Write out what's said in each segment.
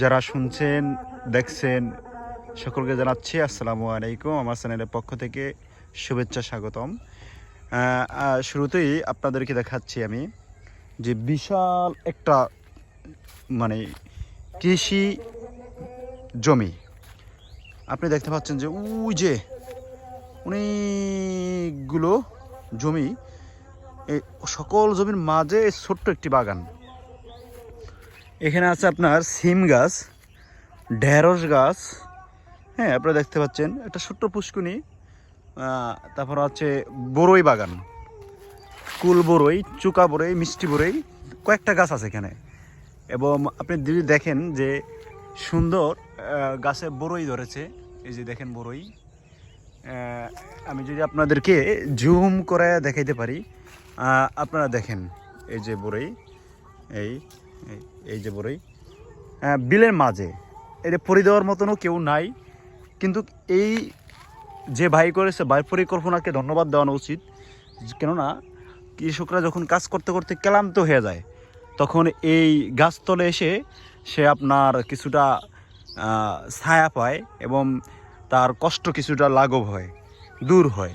যারা শুনছেন, দেখছেন, সকলকে জানাচ্ছি আসসালামু আলাইকুম। আমার চ্যানেলের পক্ষ থেকে শুভেচ্ছা স্বাগতম। শুরুতেই আপনাদেরকে দেখাচ্ছি আমি যে বিশাল একটা মানে কৃষি জমি। আপনি দেখতে পাচ্ছেন যে, উই যে অনেকগুলো জমি এই সকল জমির মাঝে ছোট্ট একটি বাগান। এখানে আছে আপনার সিম গাছ, ঢেঁড়স গাছ। হ্যাঁ আপনারা দেখতে পাচ্ছেন, একটা ছোট্ট পুষ্কুনি তারপর আছে বড়ই বাগান, কুল বড়ই চুকা বড়ই মিষ্টি বড়ই কয়েকটা গাছ আছে এখানে। এবং আপনি যদি দেখেন যে সুন্দর গাছে বড়ই ধরেছে, এই যে দেখেন বড়ই আমি যদি আপনাদেরকে জুম করে দেখাইতে পারি আপনারা দেখেন, এই যে বড়ই এই এই- যে বড়ই। বিলের মাঝে। এটা পরি দেওয়ার মতনও কেউ নাই। কিন্তু এই যে ভাই করেছে, ভাই পরিকল্পনাকে ধন্যবাদ দেওয়ানো উচিত। কেননা, কৃষকরা যখন কাজ করতে করতে ক্লান্ত হয়ে যায়, তখন এই গাছতলে এসে সে আপনার কিছুটা ছায়া পায় এবং তার কষ্ট কিছুটা লাঘব হয়, দূর হয়।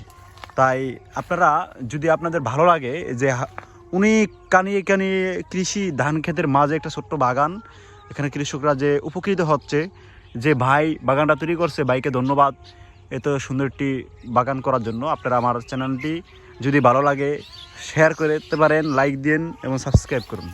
তাই আপনারা যদি আপনাদের ভালো লাগে, যে উনি কানিয়ে কানিয়ে কৃষি ধান ক্ষেতের মাঝে একটা ছোট্ট বাগান। এখানে কৃষকরা যে উপকৃত হচ্ছে, যে ভাই বাগানটা তৈরি করছে, ভাইকে ধন্যবাদ এত সুন্দর একটি বাগান করার জন্য। আপনারা আমার চ্যানেলটি যদি ভালো লাগে শেয়ার করে দিতে পারেন লাইক দিন এবং সাবস্ক্রাইব করুন।